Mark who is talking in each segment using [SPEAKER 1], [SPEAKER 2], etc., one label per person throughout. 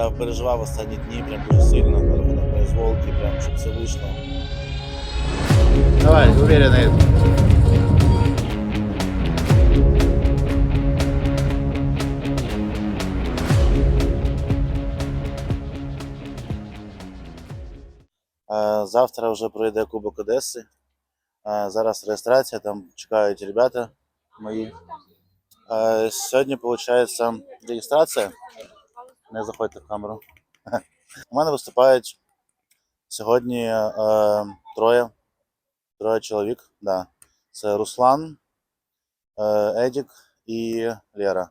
[SPEAKER 1] Я переживав останні дні прям дуже сильно на рахунок произволки, прям щоб все вийшло. Давай, уверенный. Е, Завтра вже пройде Кубок Одеси. Е, Зараз реєстрація, там чекають ребята мої. Е, Сьогодні, виходить, реєстрація. Не заходьте в камеру. У мене виступають сьогодні е, троє. Троє чоловік. Да. Це Руслан, е, Едік і Лера.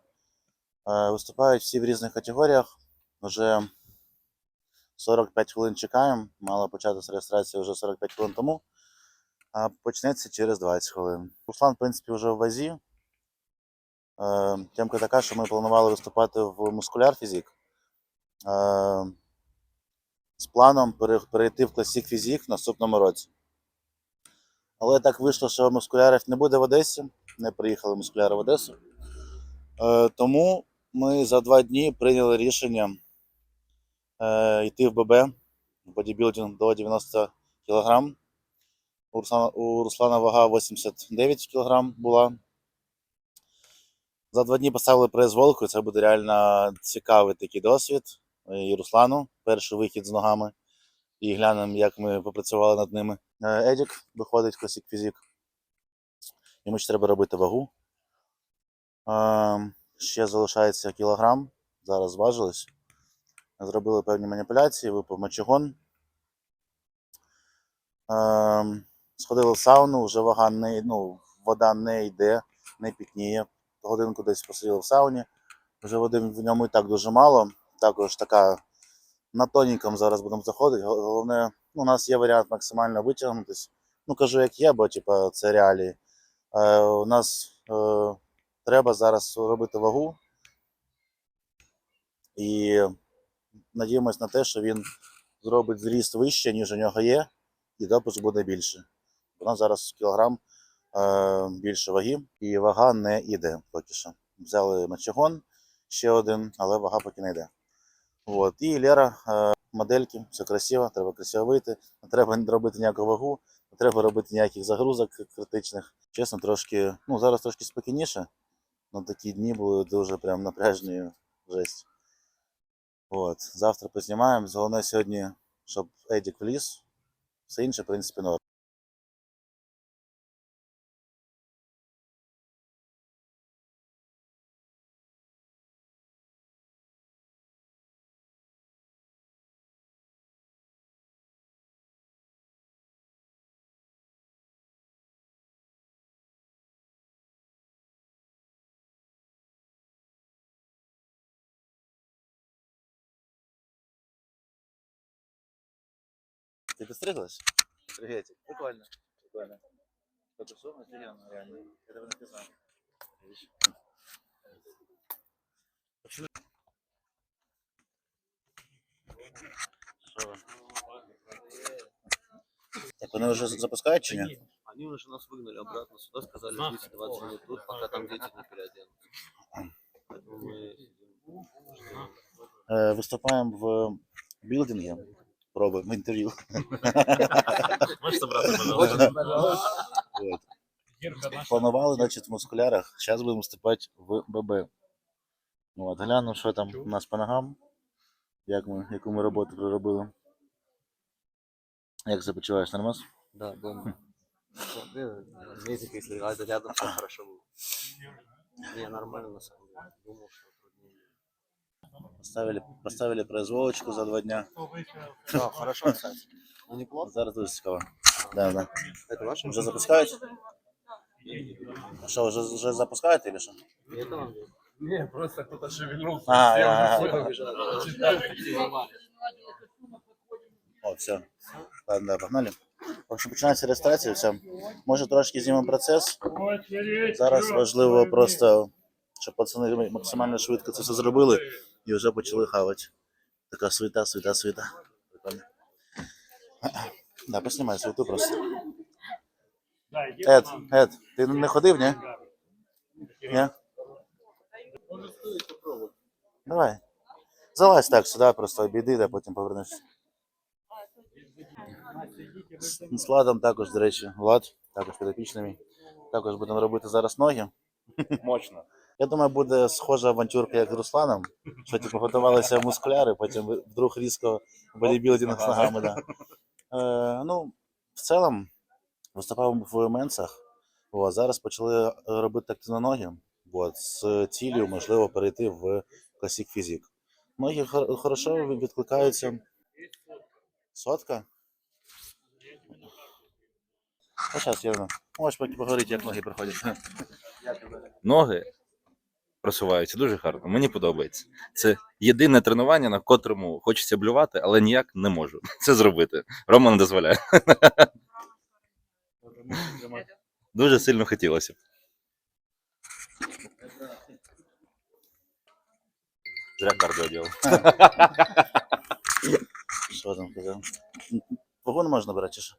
[SPEAKER 1] Е, виступають всі в різних категоріях. Вже 45 хвилин чекаємо. Мала початися реєстрація вже 45 хвилин тому. А почнеться через 20 хвилин. Руслан, в принципі, вже в вазі. Е, Тємка така, що ми планували виступати в мускуляр фізик. Е, з планом перейти в класік фізик в наступному році. Але так вийшло, що мускулярів не буде в Одесі. Не приїхали мускуляри в Одесу. Е, тому ми за два дні прийняли рішення е, йти в ББ в бодібілдинг до 90 кг. У Руслана, вага 89 кг була. За два дні поставили произволку, це буде реально цікавий такий досвід. І Руслану перший вихід з ногами. І глянемо, як ми попрацювали над ними. Е, Едік виходить в класік фізик. Йому ще треба робити вагу. Е, Ще залишається кілограм. Зараз зважились. Зробили певні маніпуляції, випав мочегон. Е, Сходили в сауну, вже вага не, ну, вода не йде, не пітніє. Годинку десь посиділи в сауні. Вже води в ньому і так дуже мало. Також така на тоненькому зараз будемо заходити. Головне, ну, у нас є варіант максимально витягнутися. Ну, кажу, як є, бо типу, це реалії. Е, у нас е, треба зараз робити вагу. І надіємось на те, що він зробить зріст вище, ніж у нього є, і допуск буде більше. У нас зараз кілограм е, більше ваги, і вага не йде поки що. Взяли мачагон ще один, але вага поки не йде. От. І Лера, е, модельки, все красиво, треба красиво вийти, не треба робити ніяку вагу, не треба робити ніяких загрузок критичних. Чесно, трошки, ну зараз трошки спокійніше. але такі дні були дуже прям напряжні жесть. От. Завтра познімаємо. Головне сьогодні, щоб Едік вліз. Все інше, в принципі, норм. Ты подстриглась? Приветик. Прикольно. Прикольно. Только что офигенно, реально. Я этого не знал. Видишь? Почему? Що ви? Так вони вже запускають чи ні?
[SPEAKER 2] Они уже нас выгнали обратно сюда, сказали 10-20 минут тут, пока там дети не переоденутся. Поэтому мы сидим, ждем.
[SPEAKER 1] Е, Виступаємо в білдингі. Пробуємо інтерв'ю. Планували, значить, в мускулярах. Зараз будемо виступати в ББ. Ну, От, гляну, що там у нас по ногам. Як ми, яку ми роботу проробили. Як себе почуваєш, нормас?
[SPEAKER 2] Да, дома. Медик, если рядом, все хорошо было. Не, нормально на самом деле. Что труднее.
[SPEAKER 1] Поставили, поставили произволочку за два дня.
[SPEAKER 2] Да, хорошо, кстати. Ну, неплохо.
[SPEAKER 1] Зараз дуже цікаво. Да, да.
[SPEAKER 2] Это ваше?
[SPEAKER 1] Вже запускають? А Що, вже, вже запускають или що?
[SPEAKER 3] Не, просто кто-то шевельнулся.
[SPEAKER 1] А,
[SPEAKER 3] Все
[SPEAKER 1] а,
[SPEAKER 3] уже
[SPEAKER 1] а.
[SPEAKER 3] Нормально.
[SPEAKER 1] О, все. Ладно, да, погнали. В общем, починається реєстрація, все. Може трошки знімемо процес. Зараз важливо просто, щоб пацани максимально швидко це все зробили і вже почали хавати. Така суета, суета, суета. Прикольно. Да, поснімай суету просто. Ед, Ед, ти не ходив, ні? Ні? Давай. Залазь так сюди, просто обійди, а потім повернешся. З з також, до речі, Влад, також підопічний мій. Також будемо робити зараз ноги.
[SPEAKER 3] Мощно.
[SPEAKER 1] Я думаю, буде схожа авантюрка, як з Русланом, що типу готувалися мускуляри, потім вдруг різко бодібілдинг з ногами. Да. Е, ну, в цілому, виступав в менсах. От, зараз почали робити активно ноги. От, з цілею, можливо, перейти в класік фізик. Ноги хорошо відкликаються. Сотка. А зараз, Євно, можеш поговорити, як ноги проходять.
[SPEAKER 4] ноги просуваються дуже гарно. Мені подобається. Це єдине тренування, на котрому хочеться блювати, але ніяк не можу це зробити. Рома не дозволяє. Дуже сильно хотілося б. Зря кардіо ділав.
[SPEAKER 1] Що там казав? Вагон можна брати, чи що?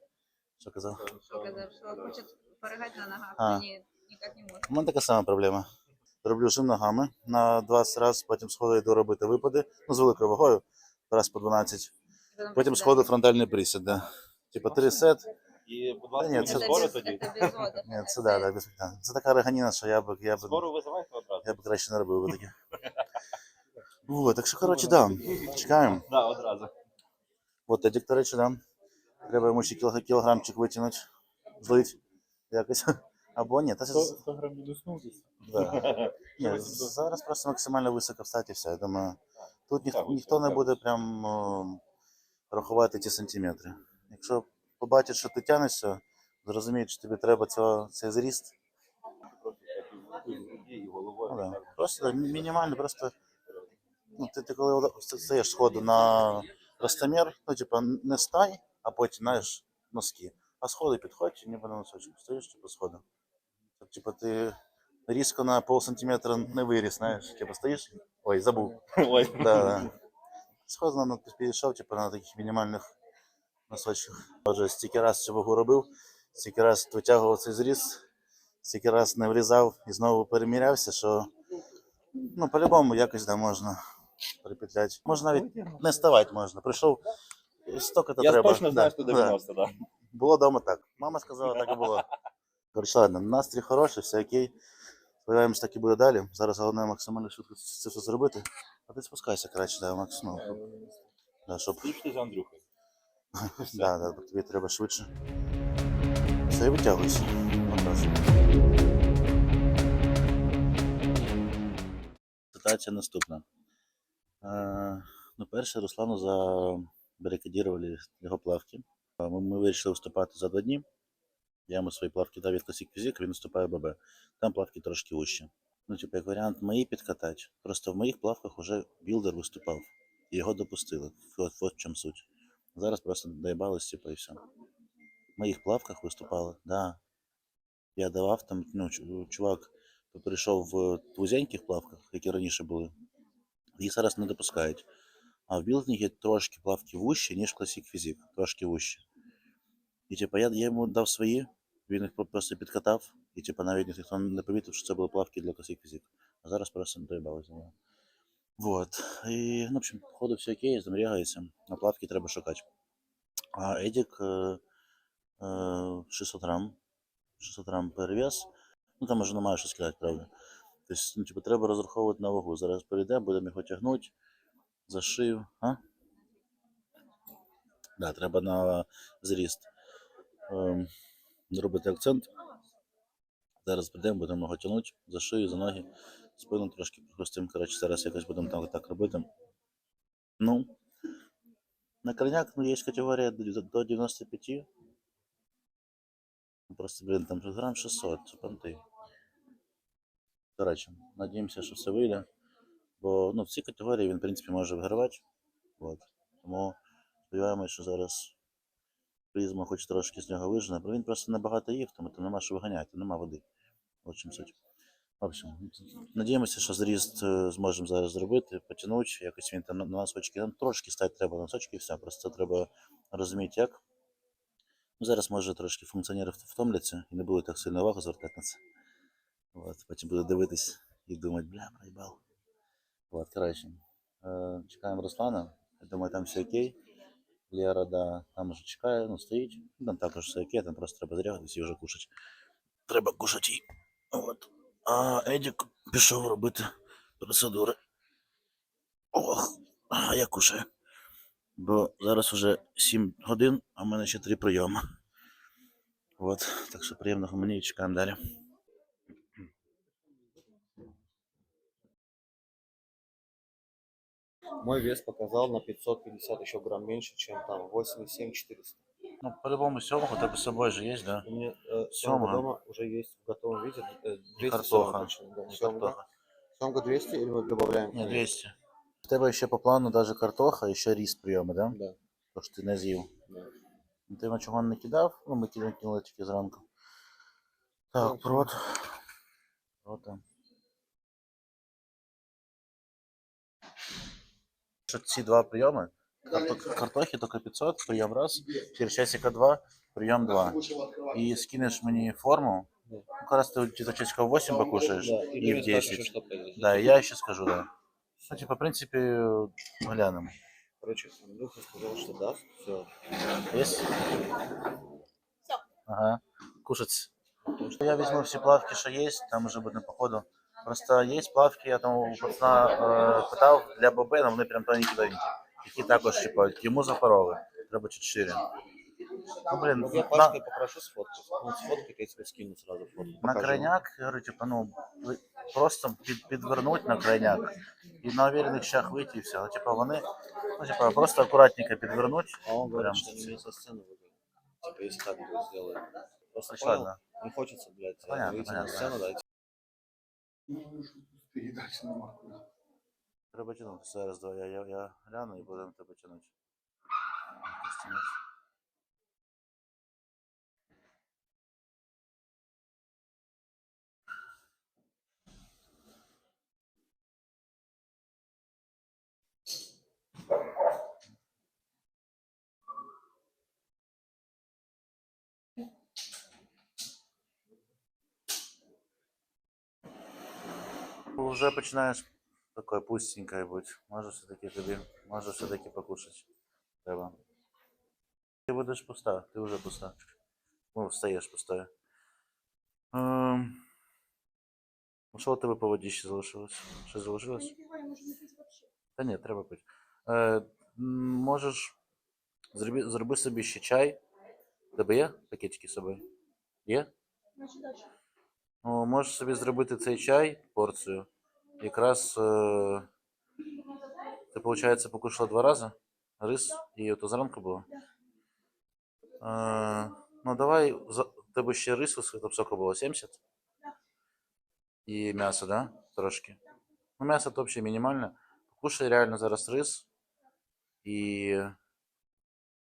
[SPEAKER 1] Що казав?
[SPEAKER 5] Сказав, що хоче поригати на ногах,
[SPEAKER 1] А.
[SPEAKER 5] мені ніяк не може.
[SPEAKER 1] У мене така сама проблема. Роблю жим ногами на 20 разів, потім сходу йду робити випади, ну, з великою вагою, раз по 12. Потім сходу фронтальний присід, да. Типа 3 сет.
[SPEAKER 3] І, будь
[SPEAKER 1] Та ні,
[SPEAKER 3] ласка,
[SPEAKER 1] це-
[SPEAKER 3] скоро тоді.
[SPEAKER 1] Ні, це да, да. Це така реганіна, що я б, я б,
[SPEAKER 3] Скоро визивайте одразу.
[SPEAKER 1] я б краще не робив би таке. Вот, так що, коротше, да, чекаємо.
[SPEAKER 3] Да, одразу.
[SPEAKER 1] От Едік, до речі, да. Треба йому ще кілограмчик витягнути, злить якось. Або ні, та це...
[SPEAKER 3] 100 грам відуснутися.
[SPEAKER 1] Да. Ні, зараз просто максимально високо встати і все. Я думаю, тут ніх,
[SPEAKER 3] Так,
[SPEAKER 1] ніхто не
[SPEAKER 3] так.
[SPEAKER 1] буде прям о, рахувати ті сантиметри. Якщо побачить, що ти тянешся, зрозуміють, що тобі треба цього, цей зріст. Ну, да. Просто мінімально, просто ну, ти, ти коли стаєш сходу на ростомір, ну, типа, не стай, а потім, знаєш, носки. А сходи підходь, ніби на носочку. Стоїш, типу, сходу. Так, типа, ти різко на пол сантиметра не виріс, знаєш, типу, стоїш, ой, забув.
[SPEAKER 3] Ой.
[SPEAKER 1] Да, да. Сходу на підійшов, типу, на таких мінімальних носочках. Отже, стільки раз цю вагу робив, стільки раз витягував цей зріз, стільки раз не влізав і знову перемірявся, що ну, по-любому якось да, можна припетляти. Можна навіть не ставати можна. Прийшов, стільки то
[SPEAKER 3] Я
[SPEAKER 1] треба.
[SPEAKER 3] точно знаю,
[SPEAKER 1] Да,
[SPEAKER 3] що
[SPEAKER 1] да.
[SPEAKER 3] 90, так.
[SPEAKER 1] Було вдома так. Мама сказала, так і було. Коротше, ладно, настрій хороший, все окей. Сподіваємось, так і буде далі. Зараз головне максимально швидко це все зробити. А ти спускайся краще, да, Макс. Ну, да, щоб
[SPEAKER 3] Сліпти з Андрюхою.
[SPEAKER 1] Да, да, тобі треба швидше. Все, і витягуйся. Одразу. Ситуація наступна. Е, ну, перше, Руслану забарикадірували його плавки. Е, Ми, ми вирішили виступати за два дні. Я йому свої плавки дав від Classic Physique, він виступає ББ. Там плавки трошки вищі. Ну, типу, як варіант, мої підкатати. Просто в моїх плавках вже білдер виступав. І його допустили. От, от в чому суть. Зараз просто доїбались, типу, і все. В моїх плавках виступали, да. Я давав там, ну, чувак прийшов в вузеньких плавках, які раніше були. Їх зараз не допускають. А в білдингі трошки плавки вущі, ніж Classic Physique, трошки вущі. І типу, я, я йому дав свої, він їх просто підкатав, і типу, навіть ніхто не помітив, що це були плавки для Classic Physique. А зараз просто доїбались за нього. Вот. І, ну, в общем, походу все окей, там рягається. На плавки треба шукати. А Едік е, е, 600 грам. 600 грам перевес. Ну там вже немає що сказати, правда. Тобто, ну, типу, треба розраховувати на вагу. Зараз перейде, будемо його тягнути за шию. А? Да, треба на зріст. Ем, зробити акцент. Зараз прийдемо, будемо його тягнути за шию, за ноги, спину трошки прихрустимо. Коротше, зараз якось будемо так, так робити. Ну, на крайняк ну, есть категория до до 95. Ну, Просто, блин, там же грамм 600, це понти. Коротше, надіємося, що все вийде. Бо ну, в цій категорії він, в принципі, може вигравати. От. Тому сподіваємось, що зараз призма хоч трошки з нього вижене, бо він просто небагато їв, тому там нема що виганяти, нема води. От чим суть. В общем, надіємося, що зріст е, зможемо зараз зробити, потягнути, якось він там на носочки. Там трошки стати треба на носочки і все. Просто треба розуміти, як. Ну, зараз може трошки функціонери вт- втомляться і не будуть так сильно увагу звертати на це. От, потім буде дивитись і думати, бля, проїбав. От, коротше. Е, Чекаємо Руслана. Я думаю, там все окей. Лера, да, там вже чекає, ну, стоїть. Там також все окей, там просто треба зрягатися і вже кушати. Треба кушати. От. А Едік пішов робити процедури. Ох, а я кушаю. Бо зараз вже 7 годин, а в мене ще 3 прийоми. От, так що приємного мені і чекаємо далі.
[SPEAKER 2] Мой вес показал на 550 еще грамм меньше, чем там 87 400.
[SPEAKER 1] Ну, по-любому сьомого у тебе з собою же є, да?
[SPEAKER 2] У меня э,
[SPEAKER 1] Сёма.
[SPEAKER 2] семга дома уже есть в готовом виде. Э, 200
[SPEAKER 1] картоха.
[SPEAKER 2] сёмга точно, да.
[SPEAKER 1] І
[SPEAKER 2] Сёмга.
[SPEAKER 1] картоха.
[SPEAKER 2] Сёмга 200 или мы добавляем?
[SPEAKER 1] Ні, 200. У тебе ще по плану даже картоха і ще ріс прийоми, да?
[SPEAKER 2] Да.
[SPEAKER 1] Тож ти не з'їв.
[SPEAKER 2] да.
[SPEAKER 1] Ну, Ти нічого не кидав, ну ми кидали, кинули тільки зранку. Так,
[SPEAKER 2] Ну,
[SPEAKER 1] прот. Проти. Що ці два прийоми? Карто- Картохи тільки 500, прийом раз, через часика 2, прийом 2. І скинеш мені форму,
[SPEAKER 2] Да.
[SPEAKER 1] ну, якраз ти где-то часиков 8 покушаешь,
[SPEAKER 2] Да,
[SPEAKER 1] и,
[SPEAKER 2] ты
[SPEAKER 1] в
[SPEAKER 2] мне скажешь,
[SPEAKER 1] 10.
[SPEAKER 2] что поесть.
[SPEAKER 1] Да, и я еще скажу, да. Ну, типа, в принципе, глянем.
[SPEAKER 2] Короче, Андрюха сказал, что даст. Все.
[SPEAKER 1] Есть? Ага. Кушать. Я возьму все плавки, что есть, там уже буде по ходу. Просто есть плавки, я там у пацана е, питав для ББ, але вони прям тоненькі-тоненькі. Які також, типа, йому запороли. Треба чуть шире. Ну, блин,
[SPEAKER 2] Ну, я
[SPEAKER 1] на,
[SPEAKER 2] Пашкой попрошу сфоткать. Ну, сфоткать, я тебе скину сразу фотку.
[SPEAKER 1] на
[SPEAKER 2] покажу.
[SPEAKER 1] крайняк, я говорю, типа, ну, ви- просто під, підвернуть на крайняк. І на уверених щах вийти і все. Ну, типа, вони, ну, типа, просто акуратненько підвернуть.
[SPEAKER 2] А он говорит,
[SPEAKER 1] Прям
[SPEAKER 2] что не со сцены выгонят. Типа, если так будет сделать. Просто
[SPEAKER 1] Значит,
[SPEAKER 2] понял?
[SPEAKER 1] ладно.
[SPEAKER 2] Не хочется, блядь, э,
[SPEAKER 1] Понятно,
[SPEAKER 2] выйти на
[SPEAKER 1] понятно.
[SPEAKER 2] сцену, да,
[SPEAKER 1] Треба тягнути. Зараз, давай я, я, я гляну і будемо тебе тягнути. Уже починаєш такою пустенькою бути. Може все-таки тобі, може все-таки покушати. Треба. Ти будеш пуста, ти вже пуста. Ну, встаєш пустою. Ем... Ну, що у тебе по воді ще залишилось? Що залишилось? Та ні, треба пити. Е, можеш зроби, зроби собі ще чай. Тебе є пакетики з собою? Є? Ну, можеш собі зробити цей чай, порцію. Якраз е, ти, виходить, покушала два рази рис і ото зранку було. Е, ну, давай, за, тебе ще рису соку було 70. І м'ясо, да? Трошки. Ну, м'ясо то взагалі мінімальне. Покушай реально зараз рис і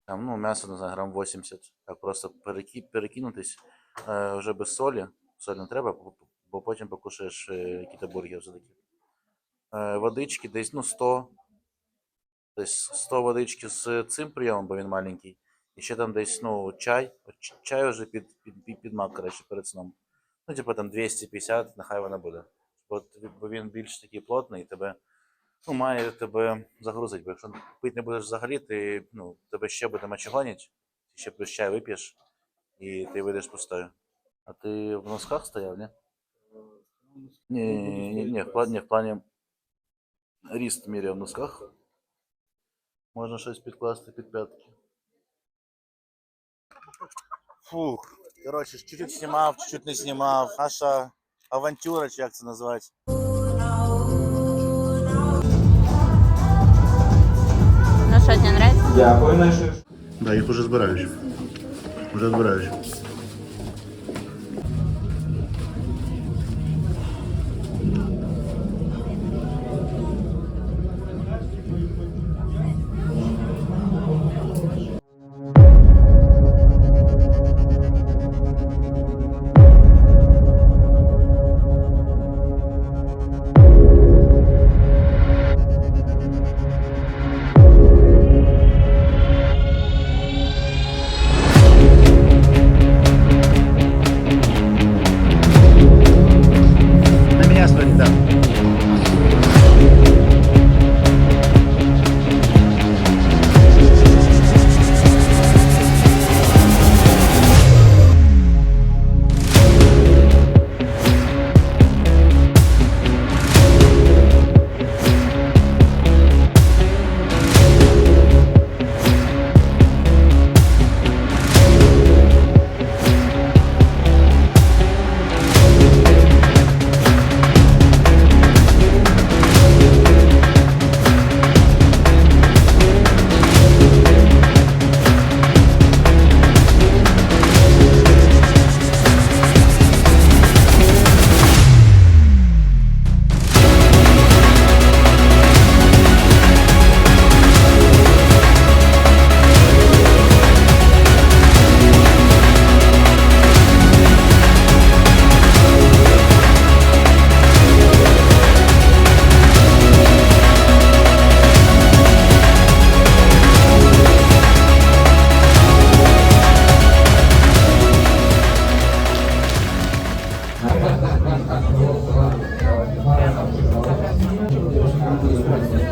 [SPEAKER 1] там, ну, м'ясо, не знаю, грам 80. Так, просто переки, перекинутись е, вже без солі. Соль не треба, бо потім покушаєш е, якісь бургери все-таки. Е, водички десь, ну, 100. Десь 100 водички з цим прийомом, бо він маленький. І ще там десь, ну, чай. Чай вже під, під, під, під мак, коротше, перед сном. Ну, типу там 250, нехай вона буде. Бо, бо він більш такий плотний, тебе, ну, має тебе загрузити. Бо якщо пити не будеш взагалі, ти, ну, тебе ще буде мочегонять, ти ще плюс чай вип'єш, і ти вийдеш пустою. А ти в носках стояв, ні? Ні, ні, ні, ні, в плані, в плані ріст міряв в носках. Можна щось підкласти під п'ятки. Фух. Коротше, чуть-чуть знімав, чуть-чуть не знімав. Наша авантюра, чи як це назвати.
[SPEAKER 5] Ну що, тебе нравится?
[SPEAKER 3] Дякую, наші.
[SPEAKER 1] Да, їх уже збирають. Уже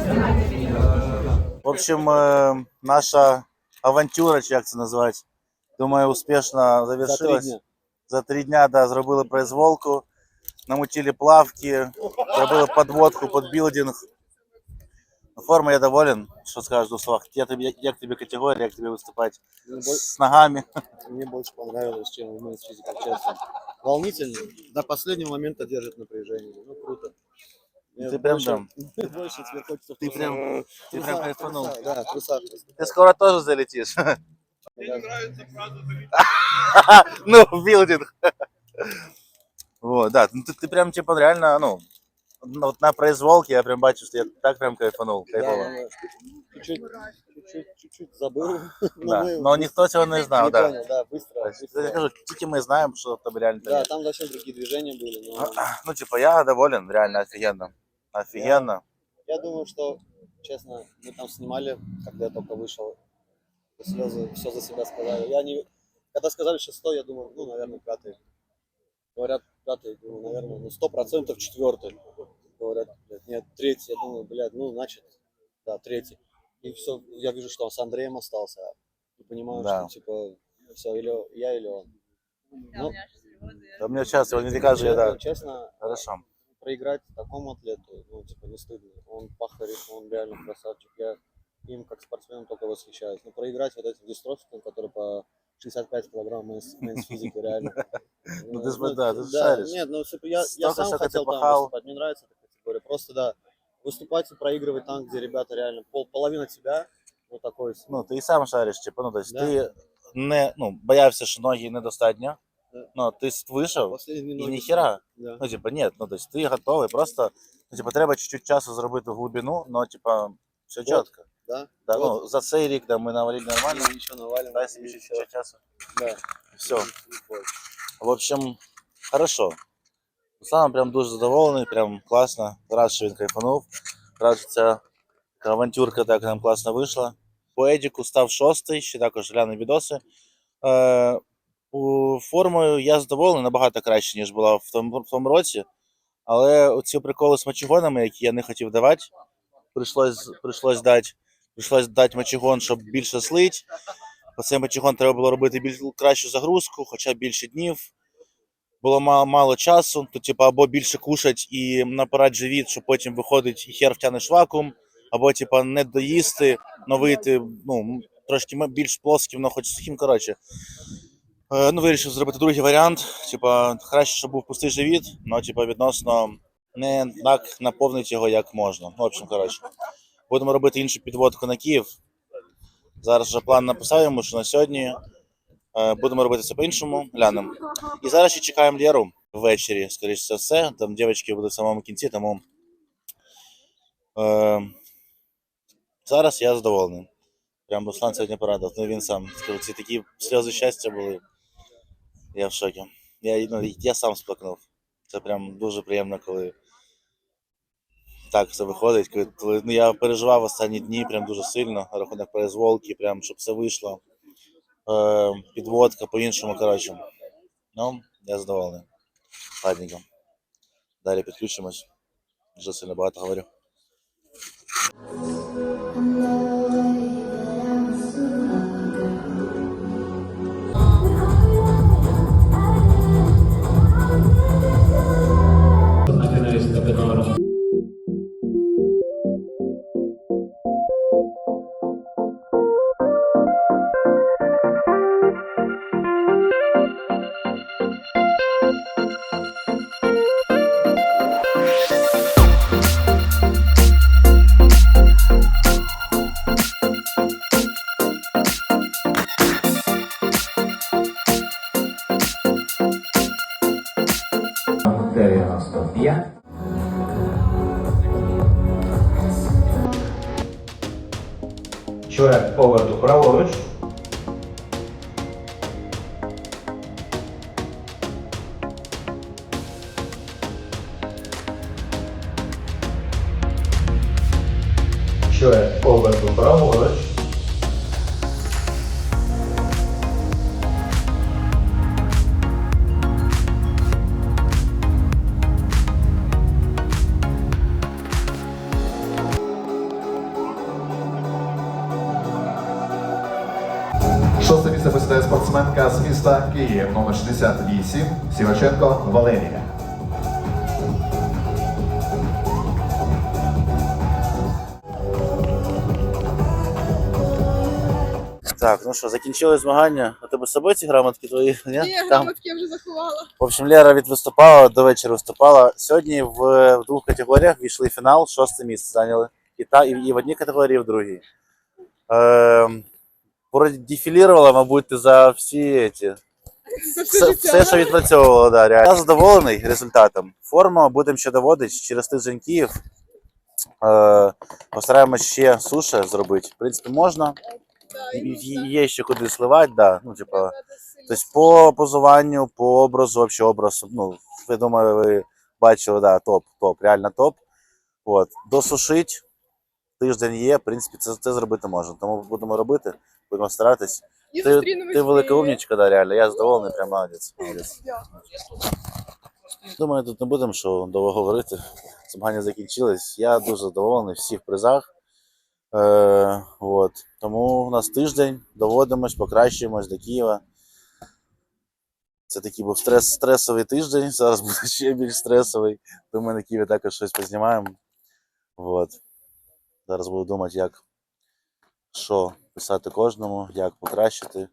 [SPEAKER 1] Збирають. общем, е, наша авантюра, чи як це назвати, думаю, успішно завершилась.
[SPEAKER 2] дня.
[SPEAKER 1] За три дня да, зробили произволку, намутили плавки, зробили подводку, подбілдинг. Форма я доволен, що скажеш в двох словах. Я тобі, як, як тобі категорія, як тобі виступати
[SPEAKER 2] Ну, бо-
[SPEAKER 1] з ногами.
[SPEAKER 2] Мне больше понравилось, чем у Men's Physical, честно. Волнительно. До последнего момента держит напряжение. Ну, круто. Мне
[SPEAKER 1] Ты прям
[SPEAKER 2] больше,
[SPEAKER 1] там.
[SPEAKER 2] больше хочется
[SPEAKER 1] Ты прям, ты прям кайфанул.
[SPEAKER 2] Да, трусах.
[SPEAKER 1] Ты скоро тоже залетишь.
[SPEAKER 2] Да.
[SPEAKER 1] Ну, в билдинг. Вот, да, ну ты, ты прям типа реально, ну, ну, вот на произволке я прям бачу, что я так прям кайфанул,
[SPEAKER 2] Да,
[SPEAKER 1] кайфово.
[SPEAKER 2] Чуть-чуть, забыл.
[SPEAKER 1] Да,
[SPEAKER 2] мы
[SPEAKER 1] но никто цього не знав, да.
[SPEAKER 2] понял, да, быстро.
[SPEAKER 1] Я кажу, тільки ми знаємо, що там реально
[SPEAKER 2] Да,
[SPEAKER 1] там.
[SPEAKER 2] там совсем другие движения были, но
[SPEAKER 1] Ну, типа, я доволен, реально офигенно. Офигенно.
[SPEAKER 2] я думаю, что, честно, мы там снимали, когда я только вышел, слезы все за себя сказали. Я не... Когда сказали шестой, я думал, ну, наверное, пятый. Говорят, пятый, думаю, наверное, ну, сто процентов четвертый. Говорят, блядь, нет, третий. Я думаю, блядь, ну, значит, да, третий. И все, я вижу, что он с Андреем остался. И понимаю,
[SPEAKER 1] Да.
[SPEAKER 2] что, типа, все, или я, или он. Ну,
[SPEAKER 1] Да мне сейчас его не докажи,
[SPEAKER 2] честно,
[SPEAKER 1] да.
[SPEAKER 2] честно,
[SPEAKER 1] Хорошо.
[SPEAKER 2] Проиграть такому атлету, ну, типа, не стыдно. Он пахарь, он реально красавчик. Я им как спортсменом только восхищаюсь. Но проиграть вот этим дистрофикам, которые по 65 килограмм мэнс мэнс физики, реально.
[SPEAKER 1] Ну, ты ж- да, ты шаришь.
[SPEAKER 2] Нет, ну, типа, я, сам
[SPEAKER 1] ты
[SPEAKER 2] хотел там выступать, мне нравится эта категория. Просто, да, выступать и проигрывать там, где ребята реально пол, половина тебя, ну, такой,
[SPEAKER 1] Ну, ти і сам шариш, типу, ну, тобто
[SPEAKER 2] Да.
[SPEAKER 1] ти не, ну, боявся, що ноги недостатньо,
[SPEAKER 2] Да.
[SPEAKER 1] ну, ти вийшов,
[SPEAKER 2] последний
[SPEAKER 1] і
[SPEAKER 2] ноги-
[SPEAKER 1] ніхера.
[SPEAKER 2] Да.
[SPEAKER 1] Ну, типа, ні, ну, тобто ти готовий, просто, ну, типа, треба чуть-чуть часу зробити глибину, но, типа, все
[SPEAKER 2] Вот.
[SPEAKER 1] чітко.
[SPEAKER 2] Да?
[SPEAKER 1] Да,
[SPEAKER 2] Вот.
[SPEAKER 1] ну, за цей рік да, ми навалили нормально,
[SPEAKER 2] И
[SPEAKER 1] дай собі
[SPEAKER 2] всё.
[SPEAKER 1] чуть-чуть часу.
[SPEAKER 2] Да.
[SPEAKER 1] Все. В общем, хорошо. Сам прям дуже задоволений, прям класно. Рад, що він кайфанув. Рад, що ця авантюрка так нам класно вийшла. По Едіку став шостий, ще також гляну відоси. Е, формою я задоволений набагато краще, ніж була в тому, в тому році. Але оці приколи з мочегонами, які я не хотів давати, прийшлось, прийшлось дати. Прийшлось дати мочегон, щоб більше слить. Оцей мочегон треба було робити більш кращу загрузку, хоча більше днів. Було мало, мало часу, то типу, або більше кушать і напирати живіт, що потім виходить і хер втягнеш вакуум, або типу, не доїсти, но вийти ну, трошки більш плоским, но хоч сухим. Коротше. Е, ну, вирішив зробити другий варіант. Типа, краще, щоб був пустий живіт, але типа, відносно не так наповнити його, як можна. Ну, в общем, коротше. Будемо робити іншу підводку на Київ. Зараз вже план написав йому, що на сьогодні е, будемо робити це по-іншому, глянемо. І зараз ще чекаємо Леру ввечері, скоріш за все. Там дівчатки будуть в самому кінці, тому е, зараз я задоволений. Прям Руслан сьогодні порадив. Ну він сам скажу, ці такі сльози щастя були. Я в шокі. Я, ну, я сам сплакнув. Це прям дуже приємно, коли так все виходить. Коли, ну, я переживав останні дні прям дуже сильно, рахунок произволки, прям щоб все вийшло. Е, підводка по-іншому, коротше. Ну, я задоволений. Ладненько. Далі підключимось. Вже сильно багато говорю.
[SPEAKER 6] Чоловік повернув праворуч. Чоловік повернув праворуч.
[SPEAKER 7] Київ, номер 68, Сіваченко Валерія.
[SPEAKER 1] Так, ну що, закінчили змагання. У тебе з собою ці грамотки твої? Ні, Там.
[SPEAKER 8] грамотки я вже заховала.
[SPEAKER 1] В общем, Лера від виступала, до вечора виступала. Сьогодні в, в двох категоріях війшли в фінал, шосте місце зайняли. І, та, і, і в одній категорії, і в другій. Ем, продефілірувала, мабуть, ти за всі ці,
[SPEAKER 8] все
[SPEAKER 1] все, що відпрацьовувало, да, реально. Я задоволений результатом. Форму будемо ще доводити через тиждень Київ. Е, постараємось ще суше зробити. В принципі, можна. Є- Є ще куди сливати, да. Ну, типа, Тобто по позуванню, по образу, вообще образ, ну, я думаю, ви бачили, да, топ, топ, реально топ. От. Досушить, тиждень є, в принципі, це, це зробити можна. Тому будемо робити, будемо старатись.
[SPEAKER 8] І
[SPEAKER 1] Ти,
[SPEAKER 8] зустрінемось
[SPEAKER 1] ти велика умнічка, да, реально. Я задоволений, прям молодець. молодець. Думаю, тут не будемо що довго говорити. Змагання закінчились. Я дуже задоволений, всі в призах. Е, от. Тому у нас тиждень, доводимось, покращуємось до Києва. Це такий був стрес, стресовий тиждень. Зараз буде ще більш стресовий. Думаю, на Києві також щось познімаємо. От. Зараз буду думати, як що писати кожному, як покращити.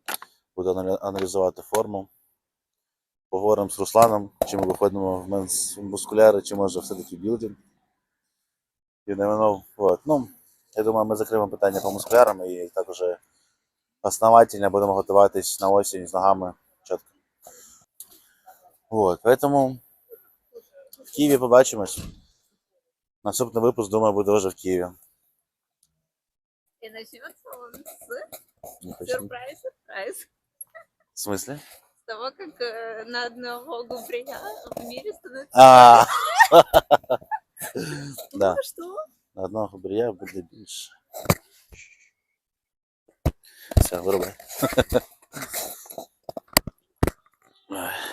[SPEAKER 1] Буду аналізувати форму. Поговоримо з Русланом, чи ми виходимо в менс мускуляри, чи може все-таки білдинг. І не минув. От. Ну, я думаю, ми закриємо питання по мускулярам і так уже основательно будемо готуватись на осінь з ногами чітко. Вот, поэтому в Києві побачимось. Наступний випуск, думаю, буде вже в Києві.
[SPEAKER 5] И начнется он с сюрприз, сюрприз.
[SPEAKER 1] В смысле?
[SPEAKER 5] С того, как э, на одного губрия в мире становится...
[SPEAKER 1] А. Да.
[SPEAKER 5] Что?
[SPEAKER 1] На одного губрия буде больше. Все, вирубай.